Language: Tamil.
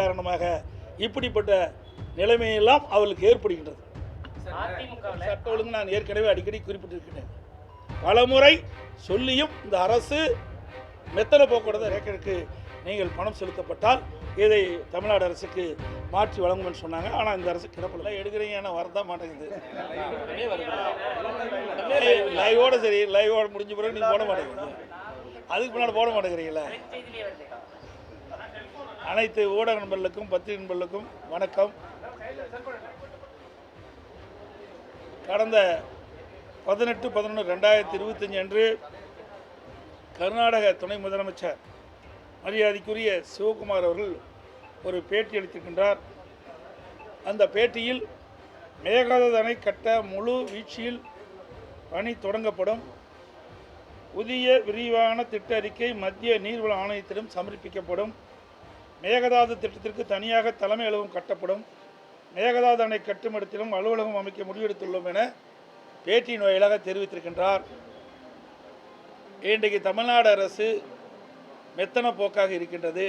காரணமாக இப்படிப்பட்ட நிலைமையெல்லாம் அவர்களுக்கு ஏற்படுகின்றது. சட்ட ஒழுங்கு நான் ஏற்கனவே அடிக்கடி குறிப்பிட்டிருக்கிறேன் பலமுறை சொல்லியும் இந்த அரசு மெத்தன போக்குவரத்து ரேக்கருக்கு நீங்கள் பணம் செலுத்தப்பட்டால் இதை தமிழ்நாடு அரசுக்கு மாற்றி வழங்கும்னு சொன்னாங்க. ஆனால் இந்த அரசு கிடப்பில் எடுக்கிறீங்க. ஆனால் வரதான் மாட்டேங்குது. லைவோட சரி லைவோட முடிஞ்ச பிறகு நீங்கள் போட மாட்டேங்குது. அதுக்கு முன்னாடி போட மாட்டேங்கிறீங்களா? வருது. அனைத்து ஊடக நண்பர்களுக்கும் பத்திரிகை நண்பர்களுக்கும் வணக்கம். கடந்த பதினெட்டு பதினொன்று ரெண்டாயிரத்தி இருபத்தஞ்சி அன்று கர்நாடக துணை முதலமைச்சர் மரியாதைக்குரிய சிவகுமார் அவர்கள் ஒரு பேட்டி அளித்திருக்கின்றார். அந்த பேட்டியில் மேகதாது அணை கட்ட முழு வீழ்ச்சியில் பணி தொடங்கப்படும். புதிய விரிவான திட்ட அறிக்கை மத்திய நீர்வள ஆணையத்திடம் சமர்ப்பிக்கப்படும். மேகதாது திட்டத்திற்கு தனியாக தலைமை அலுவலகம் கட்டப்படும். மேகதாது அணை கட்டுமிடத்திலும் அலுவலகம் அமைக்க முடிவெடுத்துள்ளோம் என பேட்டியின் வாயிலாக தெரிவித்திருக்கின்றார். இன்றைக்கு தமிழ்நாடு அரசு மெத்தன போக்காக இருக்கின்றது.